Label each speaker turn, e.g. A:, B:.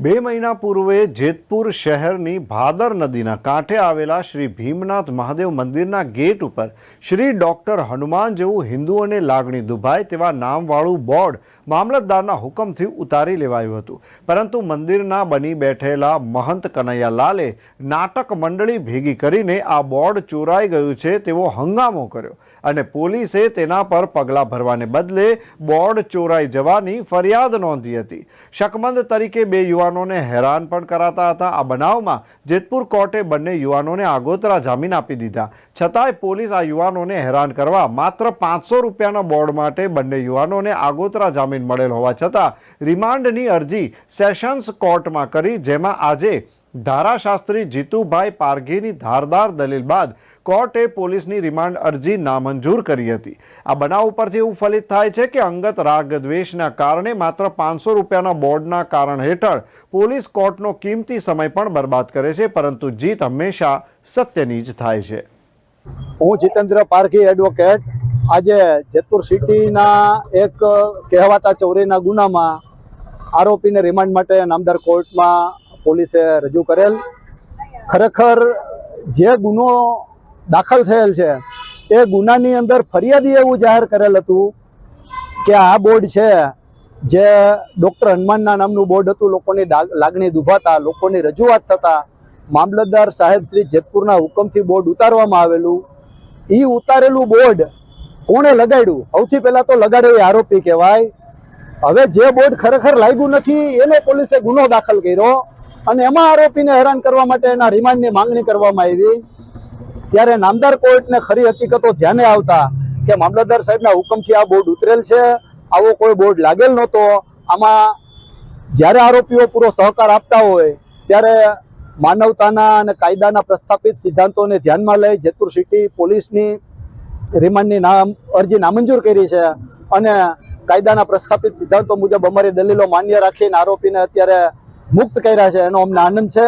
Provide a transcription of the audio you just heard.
A: બે મહિના પૂર્વે જેતપુર શહેરની ભાદર નદીના કાંઠે આવેલા શ્રી ભીમનાથ મહાદેવ મંદિરના ગેટ ઉપર શ્રી ડૉક્ટર હનુમાન જેવું હિન્દુઓને લાગણી દુભાય તેવા નામવાળું બોર્ડ મામલતદારના હુકમથી ઉતારી લેવાયું હતું. પરંતુ મંદિરના બની બેઠેલા મહંત કનૈયાલાલે નાટક મંડળી ભેગી કરીને આ બોર્ડ ચોરાઈ ગયું છે તેવો હંગામો કર્યો અને પોલીસે તેના પર પગલાં ભરવાને બદલે બોર્ડ ચોરાઈ જવાની ફરિયાદ નોંધી હતી. શકમંદ તરીકે બે યુવાનોને હેરાન પણ કરાતા હતા. આ બનાવમાં જેતપુર કોર્ટે બંને યુવાનોને આગોતરા જામીન આપી દીધા. છતાંય પોલીસ આ યુવાનોને હેરાન કરવા માત્ર પાંચસો રૂપિયાના બોર્ડ માટે બંને યુવાનોને આગોતરા જામીન મળેલ હોવા છતાં રિમાન્ડની અરજી સેશન્સ કોર્ટમાં કરી, જેમાં આજે ધારાશાસ્ત્રી જીતુભાઈ પારઘીની ધારદાર દલીલ બાદ કોર્ટે પોલીસની રિમાન્ડ અરજી નામંજૂર કરી હતી. આ બનાવ ઉપરથી એવું ફલિત થાય છે કે અંગત રાગ દ્વેષના કારણે માત્ર પાંચસો રૂપિયાના બોર્ડના કારણ હેઠળ પોલીસ કોર્ટનો કિંમતી સમય પણ બરબાદ કરે છે, પરંતુ જીત હંમેશા સત્યની જ થાય છે.
B: હું જીતેન્દ્ર પારઘી એડવોકેટ આજે જેતપુર સિટીના એક કહેવાતા ચોરીના ગુનામાં આરોપીને રિમાન્ડ માટે નામદાર કોર્ટમાં પોલીસે રજૂ કરેલ. ખરેખર જે ગુનો દાખલ થયેલ છે, એ ગુનાની અંદર ફરિયાદી એવું જાહેર કરેલ હતું કે આ બોર્ડ છે, જે ડૉક્ટર હનુમાનના નામનું બોર્ડ હતું, લોકોની લાગણી દુભાતા, લોકોની રજૂઆત થતા મામલતદાર સાહેબ શ્રી જેતપુરના હુકમથી બોર્ડ ઉતારવામાં આવેલું. એ ઉતારેલું બોર્ડ કોણે લગાડ્યું? સૌથી પહેલાં તો લગાડ્યો એ આરોપી કહેવાય. હવે જે બોર્ડ ખરેખર લાગ્યું નથી, એને પોલીસે ગુનો દાખલ કર્યો. અને એમાં આરોપીને હેરાન કરવા માટે એના રિમાન્ડની માંગણી કરવામાં આવી. ત્યારે નામદાર કોર્ટને ખરી હકીકતો ધ્યાને આવતા કે મામલતદાર સાહેબના હુકમથી આ બોર્ડ ઉતરેલ છે, આવો કોઈ બોર્ડ લાગેલ નહોતો, આમાં જ્યારે આરોપીઓ પૂરો સહકાર આપતા હોય, ત્યારે માનવતાના અને કાયદાના પ્રસ્થાપિત સિદ્ધાંતોને ધ્યાનમાં લઈ જેતપુર સિટી પોલીસની રિમાન્ડની નામ, અરજી નામંજૂર કરી છે અને કાયદાના પ્રસ્થાપિત સિદ્ધાંતો મુજબ અમારી દલીલો માન્ય રાખીને આરોપીને અત્યારે મુક્ત કર્યા છે એનો અમને આનંદ છે.